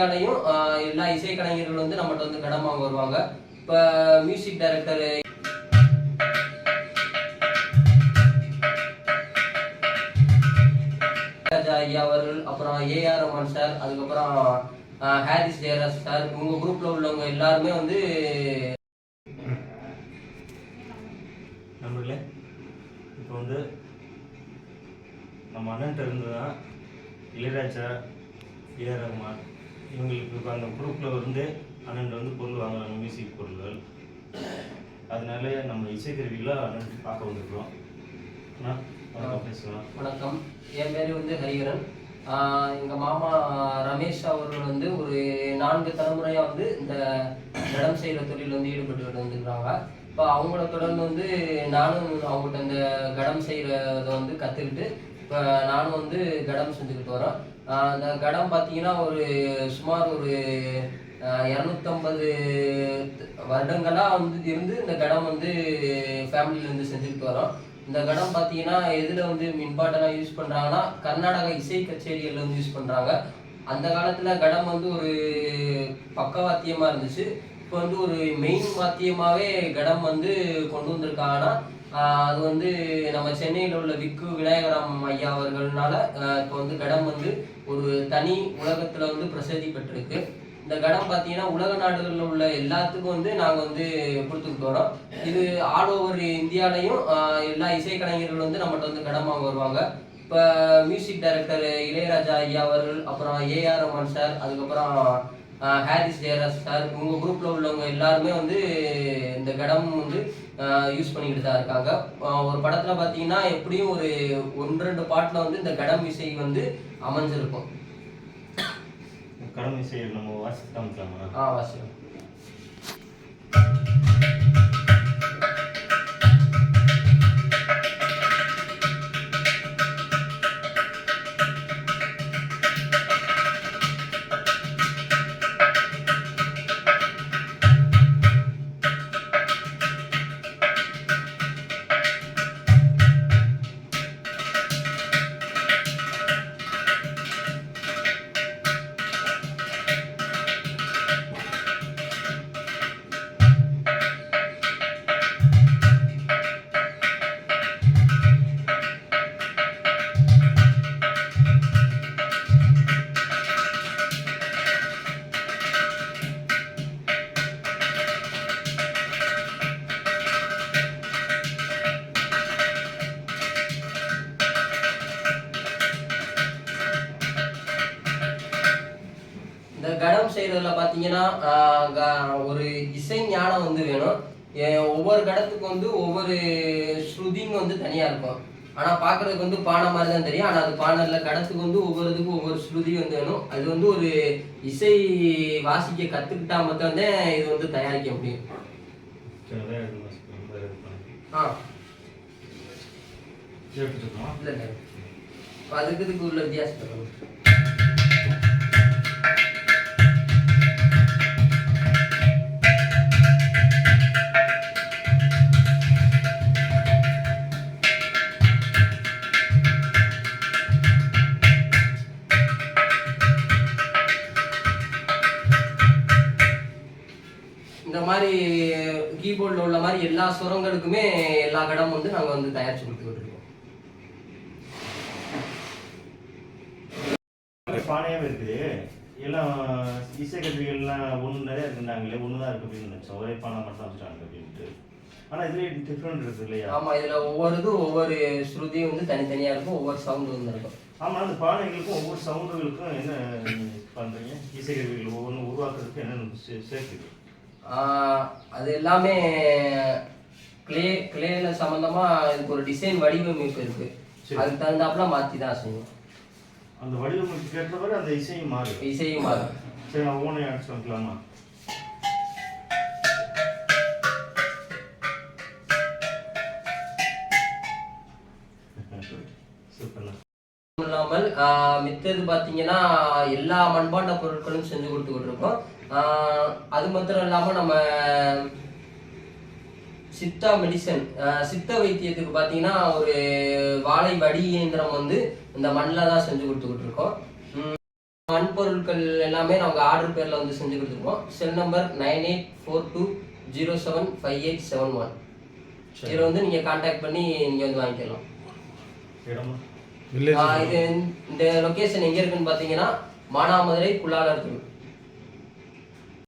இந்தியாலையும் எல்லா இசைக்கலைஞர்கள் வந்து நம்மகிட்ட வந்து கடன் வாங்க வருவாங்க. இப்போ மியூசிக் டைரக்டர் ராஜா ஐயா அவர்கள் அப்புறம் ஏஆர் ரமன் சார் அதுக்கப்புறம் ஹாரிஸ் ஜெயராஜ் சார் உங்க குரூப்ல உள்ளவங்க எல்லாருமே வந்து நண்பர்களே இப்போ வந்து நம்ம அண்ணன்ட்ட இருந்து தான் இளையராஜா ஏஆர் ரஹ்மான் இவங்களுக்கு அந்த குரூப்பில் வந்து அண்ணன் வந்து பொருள் வாங்குறாங்க மியூசிக் பொருள்கள். அதனால நம்ம இசைக்கருவிகளை அண்ணன் பார்க்க வந்திருக்கிறோம். வணக்கம் பேசலாம். வணக்கம். என் பேர் வந்து ஹரிஹரன் ஆஹ், எங்க மாமா ரமேஷ் அவர்கள் வந்து ஒரு நான்கு தலைமுறையா வந்து இந்த இடம் செய்யற தொழில் வந்து ஈடுபட்டு வந்துருக்காங்க இப்போ அவங்கள தொடர்ந்து வந்து நானும் அவங்கள்ட்ட இந்த கடம் செய்யறத வந்து கத்துக்கிட்டு இப்போ நானும் வந்து கடம் செஞ்சுக்கிட்டு வரேன் அந்த கடம் பார்த்தீங்கன்னா ஒரு சுமார் ஒரு இரநூத்தம்பது வருடங்களாக வந்து இருந்து இந்த கடம் வந்து ஃபேமிலியில இருந்து செஞ்சுக்கிட்டு வரோம். இந்த கடம் பார்த்தீங்கன்னா எதில் வந்து இம்பார்ட்டண்டாக யூஸ் பண்ணுறாங்கன்னா கர்நாடக இசை கச்சேரிகளில் வந்து யூஸ் பண்ணுறாங்க அந்த காலத்தில் கடம் வந்து ஒரு பக்கவாத்தியமாக இருந்துச்சு. இப்போ வந்து ஒரு மெயின் வாத்தியமாகவே கடம் வந்து கொண்டு வந்திருக்காங்கன்னா அது வந்து நம்ம சென்னையில் உள்ள விக்கு விநாயகராம் ஐயா அவர்கள்னால இப்போ வந்து கடம் வந்து ஒரு தனி உலகத்தில் வந்து பிரசித்தி பெற்றிருக்கு. இந்த கடம் பார்த்தீங்கன்னா உலக நாடுகளில் உள்ள எல்லாத்துக்கும் வந்து நாங்கள் வந்து கொடுத்துக்கிட்டு வரோம். இது ஆல் ஓவர் இந்தியாலையும் எல்லா இசைக்கலைஞர்கள் வந்து நம்மகிட்ட வந்து கடம் வாங்க வருவாங்க. இப்போ மியூசிக் டைரக்டர் இளையராஜா ஐயா அவர்கள் அப்புறம் ஏஆர் ரமன் சார் அதுக்கப்புறம் ஹாரிஸ் ஜெயராஜ் சார் உங்கள் குரூப்பில் உள்ளவங்க எல்லாருமே வந்து இந்த கடம் வந்து யூஸ் பண்ணிக்கிட்டு தான் இருக்காங்க. ஒரு படத்தில் பார்த்தீங்கன்னா எப்படியும் ஒரு ஒன்று ரெண்டு பாட்டில் வந்து இந்த கடம் இசை வந்து அமைஞ்சிருக்கும். கடமை இசை நம்ம வாசித்து காமிக்கலாமா? ஆ வாசிக்கும் கடம் ஆஹ், க- ஒரு இசை ஞானம் வந்து வேணும். ஒவ்வொரு கடத்துக்கு வந்து ஒவ்வொரு ஸ்ருதிங்க வந்து தனியா இருக்கும். ஆனா பாக்குறதுக்கு வந்து பானை மாதிரி தான் தெரியும். ஆனா அது பானை இல்ல கடத்துக்கு வந்து ஒவ்வொரு இதுக்கும் ஒவ்வொரு ஸ்ருதி வந்து வேணும். அது வந்து ஒரு இசை வாசிக்க கத்துக்கிட்டா மட்டும் தான் இது வந்து தயாரிக்க முடியும். ஆ. அதுக்கு இதுக்கு உள்ள வித்தியாசம் இந்த மாதிரி கீபோர்டில் உள்ள மாதிரி எல்லா சுரங்களுக்குமே எல்லா கடம் வந்து நாங்கள் வந்து தயாரிச்சு கொடுத்துக்கிட்டு இருக்கோம் பானையாவே இருக்குது எல்லாம் இசைக்கருவிகள்லாம் ஒன்று நிறைய இருக்குன்னாங்களே ஒன்று தான் இருக்கு அப்படின்னு நினச்சோம். ஒரே பானை மட்டும் தான் வச்சுட்டாங்க அப்படின்ட்டு. ஆனால் இதுலேயே டிஃப்ரெண்ட் இருக்குது இல்லையா? ஆமா இதுல ஒவ்வொரு இது ஒவ்வொரு ஸ்ருதியும் வந்து தனித்தனியா இருக்கும் ஒவ்வொரு சவுண்ட் வந்து இருக்கும். ஆமாம் அந்த பானைகளுக்கும் ஒவ்வொரு சவுண்டுகளுக்கும் என்ன பண்ணுறீங்க இசைக்கருவிகள் ஒவ்வொன்றும் உருவாக்குறதுக்கு என்னென்ன சேர்க்குது? அது எல்லாமே கிளே கிளேல சம்பந்தமா இதுக்கு ஒரு டிசைன் வடிவமைப்பு இருக்கு. சரி. அதுக்கு தகுந்தாப்புல மாத்தி தான் செய்யும் அந்த வடிவமைப்புக்கு ஏற்றவாறு அந்த இசையும் மாறும் இசையும் மாறும் சரி நான் ஒவ்வொன்றையும் அடிச்சு வைக்கலாமா இல்லாமல் மித்தது பாத்தீங்கன்னா எல்லா மண்பாண்ட பொருட்களும் செஞ்சு கொடுத்துக்கிட்டு இருக்கோம். அது மாத்திரம் இல்லாம நம்ம சித்தா மெடிசன் சித்த வைத்தியத்துக்கு பாத்தீங்கன்னா ஒரு வாழை வடி இயந்திரம் வந்து இந்த மண்ணில் தான் செஞ்சு கொடுத்துக்கிட்டு இருக்கோம். மண்பொருட்கள் எல்லாமே நாங்கள் ஆர்டர் பேரில் வந்து செஞ்சு கொடுத்துருக்கோம். Cell number nine eight four two zero seven five eight seven one இதில் வந்து நீங்கள் காண்டாக்ட் பண்ணி நீங்கள் வந்து வாங்கிக்கலாம். இது இந்த லொக்கேஷன் எங்கே இருக்குன்னு பார்த்தீங்கன்னா மானாமதுரை குள்ளாளர் தெரு